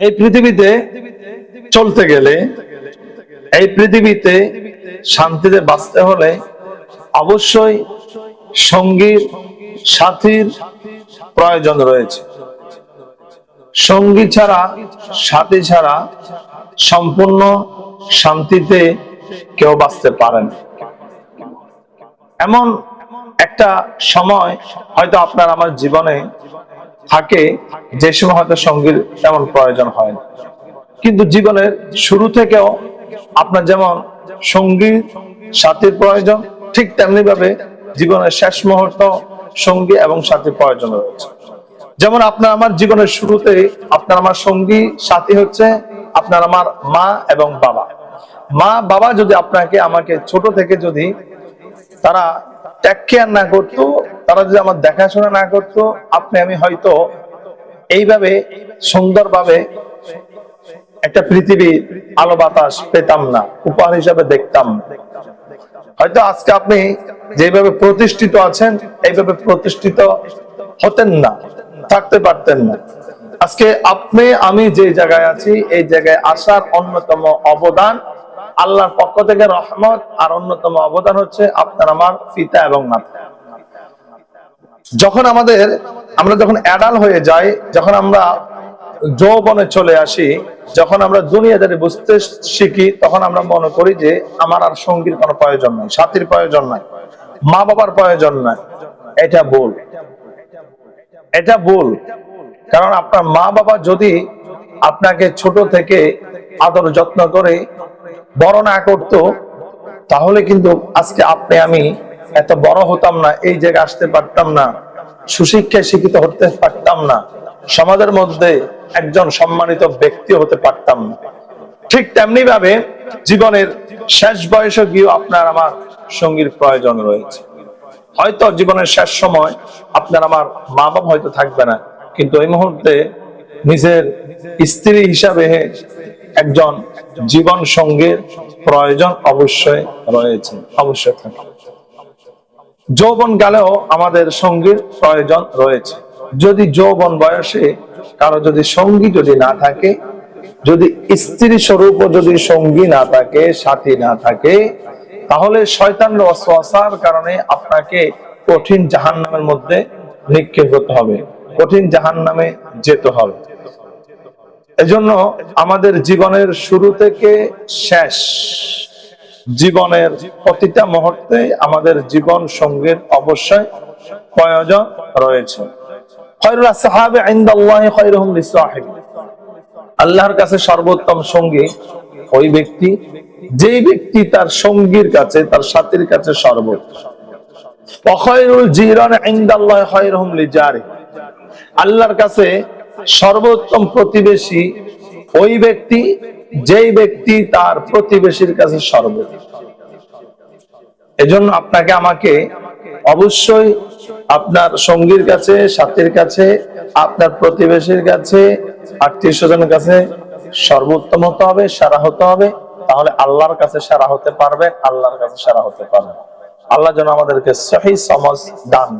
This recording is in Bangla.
এই পৃথিবীতে চলতে গেলে, এই পৃথিবীতে শান্তিতে বাঁচতে হলে অবশ্যই সঙ্গীর সাথীর প্রয়োজন রয়েছে। সঙ্গী ছাড়া, সাথী ছাড়া সম্পূর্ণ শান্তিতে কেউ বাঁচতে পারে না। এমন একটা সময় হয়তো আপনার আমার জীবনে থাকে, যে সময় হয়তো সঙ্গীর তেমন প্রয়োজন হয় কিন্তু জীবনের শুরু থেকেও আপনার যেমন সঙ্গী, সাথীর প্রয়োজন, ঠিক তেমনি ভাবে জীবনের শেষ মুহূর্ত সঙ্গী এবং সাথীর প্রয়োজন রয়েছে। যেমন আপনার আমার জীবনের শুরুতে আপনার আমার সঙ্গী, সাথী হচ্ছে আপনার আমার মা এবং বাবা। মা, বাবা যদি আপনাকে, আমাকে ছোট থেকে যদি তারা টেক কেয়ার না করতো তারা যদি আমার দেখাশোনা না করতো, আপনি আমি হয়তো এইভাবে সুন্দরভাবে একটা পৃথিবী আলো বাতাস পেতাম না, উপহার হিসাবে দেখতাম। হয়তো আজকে আপনি যেভাবে প্রতিষ্ঠিত আছেন, এইভাবে প্রতিষ্ঠিত হতেন না, থাকতে পারতেন না। আজকে আপনি, আমি যে জায়গায় আছি, এই জায়গায় আসার অন্যতম অবদান আল্লাহর পক্ষ থেকে রহমত, আর অন্যতম অবদান হচ্ছে আপনার আমার পিতা এবং মাতা। যখন আমাদের, আমরা যখন অ্যাডাল হয়ে যাই, যখন আমরা যৌবনে চলে আসি, যখন আমরা দুনিয়াদারি বুঝতে শিখি, তখন আমরা মনে করি যে আমার আর সঙ্গীর কোনো প্রয়োজন নাই, সাথীর প্রয়োজন নাই মা বাবার প্রয়োজন নাই। এটা ভুল। এটা ভুল। কারণ আপনার মা বাবা যদি আপনাকে ছোট থেকে আদর যত্ন করে বড় না করতো, তাহলে কিন্তু আজকে আপনি আমি এত বড় হতাম না, এই জায়গায় আসতে পারতাম না, সুশিক্ষায় শিক্ষিত হতে পারতাম না, সমাজের মধ্যে একজন সম্মানিত ব্যক্তি হতে পারতাম না। ঠিক তেমনি ভাবে জীবনের শেষ বয়সে গিয়েও আপনার আমার সঙ্গীর প্রয়োজন রয়েছে। হয়তো জীবনের শেষ সময় আপনার আমার মা বাবা হয়তো থাকবে না, কিন্তু এই মুহূর্তে নিজের স্ত্রী হিসাবে একজন জীবন সঙ্গীর প্রয়োজন অবশ্যই রয়েছে, অবশ্যই থাকে যৌবন কালেও আমাদের সঙ্গীর প্রয়োজন রয়েছে। যদি যৌবন বয়সে কারও যদি সঙ্গী যদি না থাকে, যদি স্ত্রী স্বরূপ যদি সঙ্গী না থাকে, সাথী না থাকে, তাহলে শয়তানের অশ্বাসার কারণে আপনাকে কঠিন জাহান্নামের মধ্যে নিক্ষেপ হতে হবে। কঠিন জাহান্নামে যেতে হবে। এজন্য আমাদের জীবনের শুরু থেকে শেষ জীবনের প্রতিটা মুহূর্তে আমাদের জীবন সঙ্গীর অবশ্যই প্রয়োজন রয়েছে। আল্লাহর কাছে সর্বোত্তম সঙ্গী ওই ব্যক্তি, যেই ব্যক্তি তার সঙ্গীর কাছে, তার সাথীর কাছে সর্বোত্তম আল্লাহর কাছে সর্বোত্তম প্রতিবেশী ওই ব্যক্তি যেই ব্যক্তি তার প্রতিবেশীর কাছে সর্বোত্তম এজন্য আপনাকে আমাকে অবশ্যই আপনার সঙ্গীর কাছে, সাথীর কাছে, আপনার প্রতিবেশীর কাছে, আত্মীয় স্বজনের কাছে সর্বোত্তম হতে হবে, সারা হতে হবে। তাহলে আল্লাহর কাছে সারা হতে পারবে আল্লাহর কাছে সারা হতে পারবে আল্লাহ যেন আমাদেরকে সহি সমাজ দান।